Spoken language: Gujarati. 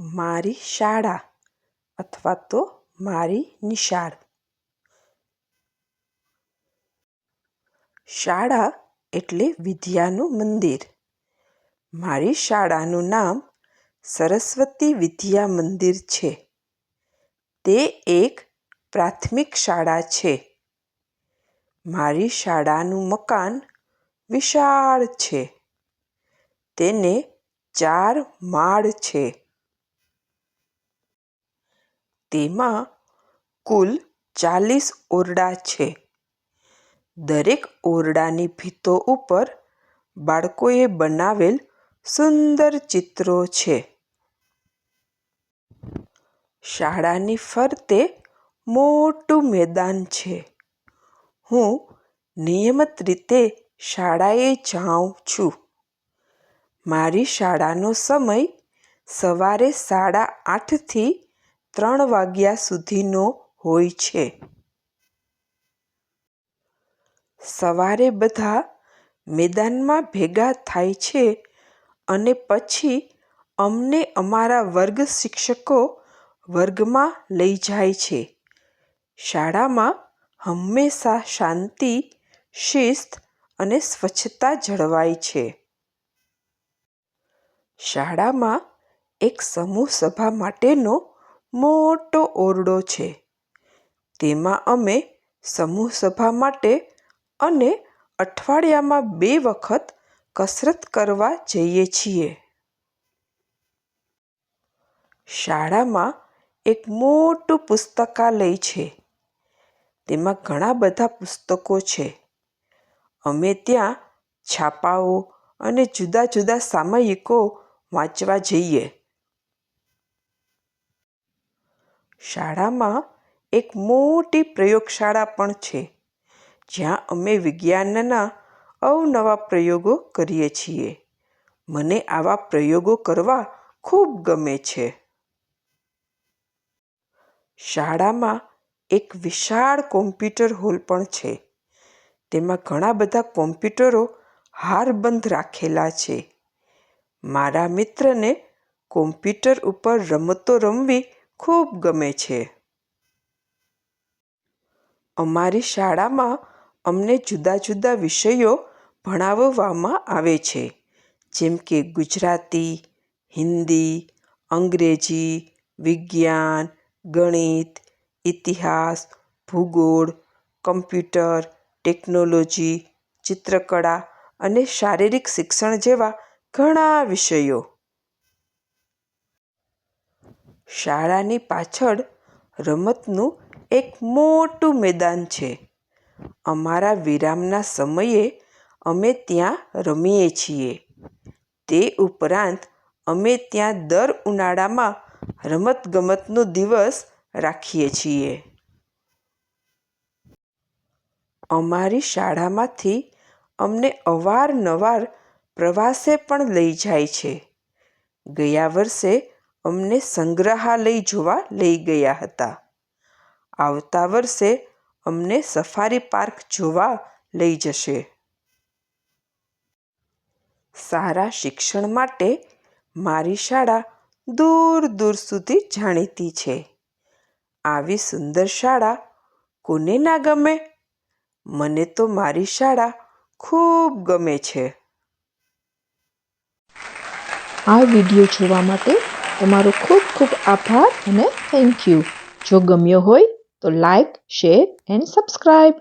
મારી શાળા અથવા તો મારી નિશાળ. શાળા એટલે વિદ્યાનું મંદિર. મારી શાળાનું નામ સરસ્વતી વિદ્યા મંદિર છે. તે એક પ્રાથમિક શાળા છે. મારી શાળાનું મકાન વિશાળ છે. તેને ચાર માળ છે. તેમાં કુલ ચાલીસ ઓરડા છે. દરેક ઓરડાની ભીતો ઉપર બાળકોએ બનાવેલ સુંદર ચિત્રો છે. શાળાની ફરતે મોટું મેદાન છે. હું નિયમિત રીતે શાળાએ જાઉં છું. મારી શાળાનો સમય સવારે સાડા આઠથી ત્રણ વાગ્યા સુધીનો હોય છે. સવારે બધા મેદાનમાં ભેગા થાય છે અને પછી અમને અમારા વર્ગ શિક્ષકો વર્ગમાં લઈ જાય છે. શાળામાં હંમેશા શાંતિ, શિસ્ત અને સ્વચ્છતા જળવાય છે. શાળામાં એક સમૂહ સભા માટેનો મોટો ઓરડો છે. તેમાં અમે સમૂહ સભા માટે અને અઠવાડિયામાં બે વખત કસરત કરવા જઈએ છીએ. શાળામાં એક મોટું પુસ્તકાલય છે. તેમાં ઘણા બધા પુસ્તકો છે. અમે ત્યાં છાપાઓ અને જુદા જુદા સામયિકો વાંચવા જઈએ. શાળામાં એક મોટી પ્રયોગશાળા પણ છે, જ્યાં અમે વિજ્ઞાનના અવનવા પ્રયોગો કરીએ છીએ. મને આવા પ્રયોગો કરવા ખૂબ ગમે છે. શાળામાં એક વિશાળ કોમ્પ્યુટર હોલ પણ છે. તેમાં ઘણા બધા કોમ્પ્યુટરો હારબંધ રાખેલા છે. મારા મિત્રને કોમ્પ્યુટર ઉપર રમતો રમવી ખૂબ ગમે છે. અમારી શાળામાં અમને જુદા જુદા વિષયો ભણાવવામાં આવે છે. જેમ કે ગુજરાતી, હિન્દી, અંગ્રેજી, વિજ્ઞાન, ગણિત, ઇતિહાસ, ભૂગોળ, કમ્પ્યુટર, ટેકનોલોજી, ચિત્રકળા અને શારીરિક શિક્ષણ જેવા ઘણા વિષયો. શાળાની પાછળ રમતનું એક મોટું મેદાન છે. અમારા વિરામના સમયે અમે ત્યાં રમીએ છીએ. તે ઉપરાંત અમે ત્યાં દર ઉનાળામાં રમતગમતનો દિવસ રાખીએ છીએ. અમારી શાળામાંથી અમને અવારનવાર પ્રવાસે પણ લઈ જાય છે. ગયા વર્ષે અમને સંગ્રહાલય જોવા લઈ ગયા હતા. આવતા વર્ષે અમને સફારી પાર્ક જોવા લઈ જશે. સારા શિક્ષણ માટે મારી શાળા દૂર દૂર સુધી જાણીતી છે. આવી સુંદર શાળા કોને ના ગમે? મને તો મારી શાળા ખૂબ ગમે છે. આ વીડિયો જોવા માટે તમારો ખૂબ ખૂબ આભાર અને થેન્ક યુ જો ગમ્યો હોય તો લાઈક શેર એન્ડ સબસ્ક્રાઈબ